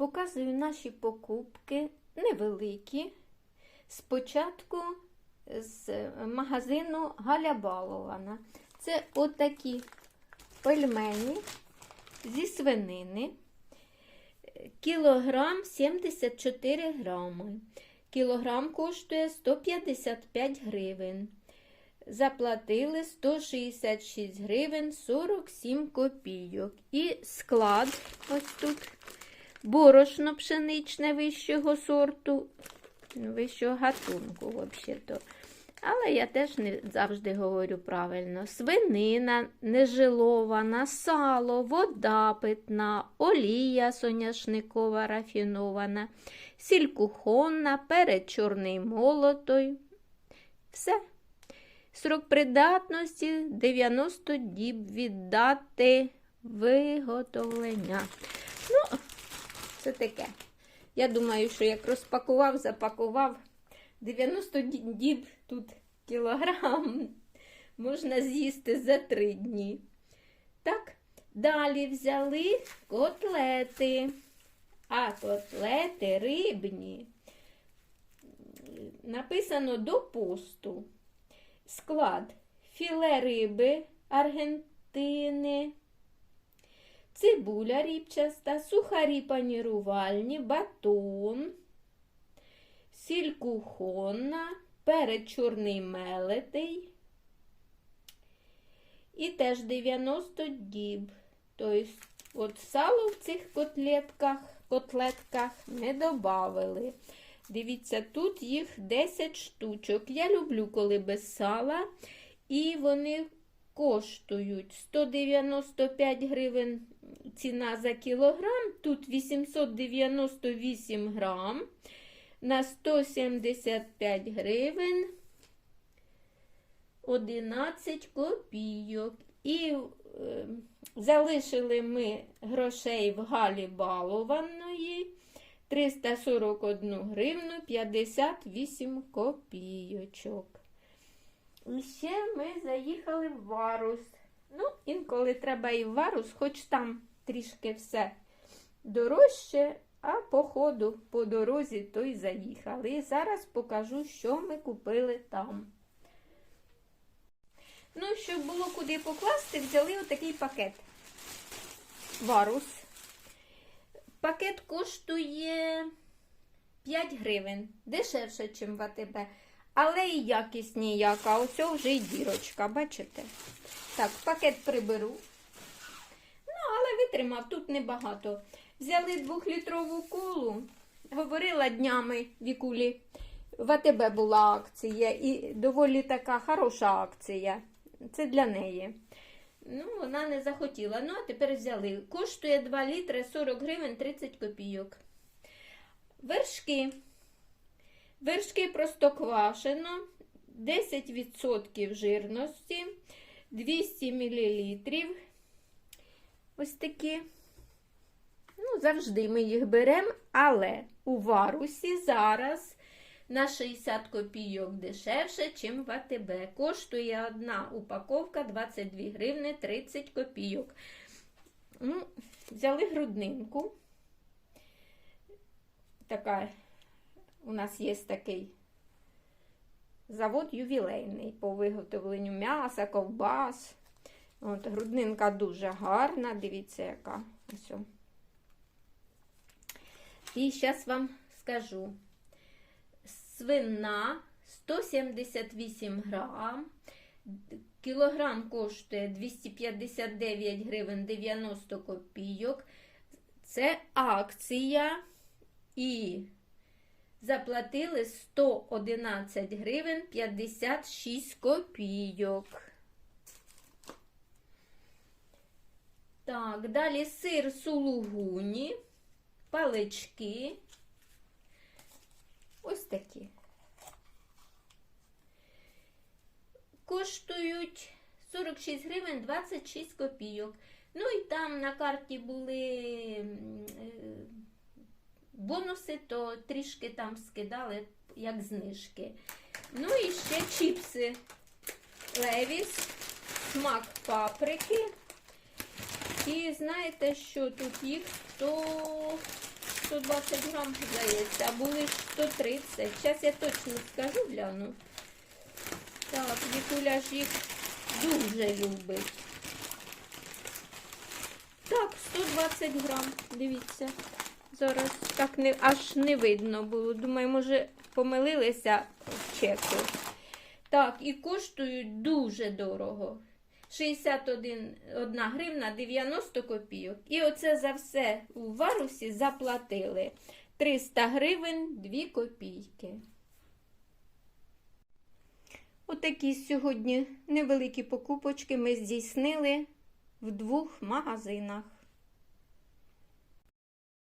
Показую наші покупки невеликі. Спочатку з магазину Галя Балована. Це отакі пельмені зі свинини. Кілограм 74 грами. Кілограм коштує 155 гривень. Заплатили 166 гривень 47 копійок. І склад ось тут. Борошно пшеничне вищого сорту, вищого гатунку, взагалі-то. Але я теж не завжди говорю правильно. Свинина нежилована, сало, вода питна, олія соняшникова рафінована, сіль кухонна, молотой. Все. Срок придатності 90 діб віддати виготовлення. Це таке. Я думаю, що як розпакував, запакував 90 діб тут кілограм можна з'їсти за три дні. Так, далі взяли котлети. А котлети рибні. Написано до посту. Склад філе риби Аргентини, цибуля ріпчаста, сухарі панірувальні, батон, сіль кухонна, перець чорний мелетий. І теж 90 діб. Тобто, от сало в цих котлетках, котлетках не додавали. Дивіться, тут їх 10 штучок. Я люблю, коли без сала. І вони коштують 195 гривень ціна за кілограм. Тут 898 грам на 175 гривень 11 копійок. І е, залишили ми грошей в галі балованої 341 гривну 58 копійочок. І ще ми заїхали в Варус. Ну, інколи треба і в Варус, хоч там трішки все дорожче, а по ходу, по дорозі, то й заїхали. І зараз покажу, що ми купили там. Ну, щоб було куди покласти, взяли отакий пакет. Варус. Пакет коштує 5 гривень. Дешевше, ніж в АТБ. Але і якість ніяка. Ось вже й дірочка, бачите? Так, пакет приберу. Витримав, тут небагато. Взяли двохлітрову колу. Говорила днями Вікулі. В АТБ була акція і доволі така хороша акція. Це для неї. Ну, вона не захотіла. Ну, а тепер взяли. Коштує 2 літри 40 гривень 30 копійок. Вершки. Вершки простоквашино, 10% жирності, 200 мл. Ось такі. Ну, завжди ми їх беремо, але у варусі зараз на 60 копійок дешевше, ніж в АТБ. Коштує одна упаковка 22 гривни 30 копійок. Ну, Взяли груднинку. Така, у нас є такий завод ювілейний по виготовленню м'яса, ковбас. От, Груднинка дуже гарна, дивіться, яка. Ось. І зараз вам скажу свина 178 грам. Кілограм коштує 259 гривень 90 копійок. Це акція. І заплатили 111 гривень 56 копійок. Так, далі сир сулугуні, палички. Ось такі. Коштують 46 гривень 26 копійок. Ну і там на карті були бонуси, то трішки там скидали, як знижки. Ну і ще чіпси Левіс, смак паприки. І знаєте, що тут їх 100 120 грам, здається, а були ж 130. Зараз я точно скажу, гляну. Так, Вікуля ж їх дуже любить. Так, 120 грам, дивіться. Зараз так не, аж не видно було. Думаю, може, помилилися в чеку. Так, і коштують дуже дорого. 61 1 гривна 90 копійок. І оце за все у варусі заплатили 300 гривень 2 копійки. Отакі сьогодні невеликі покупочки ми здійснили в двох магазинах.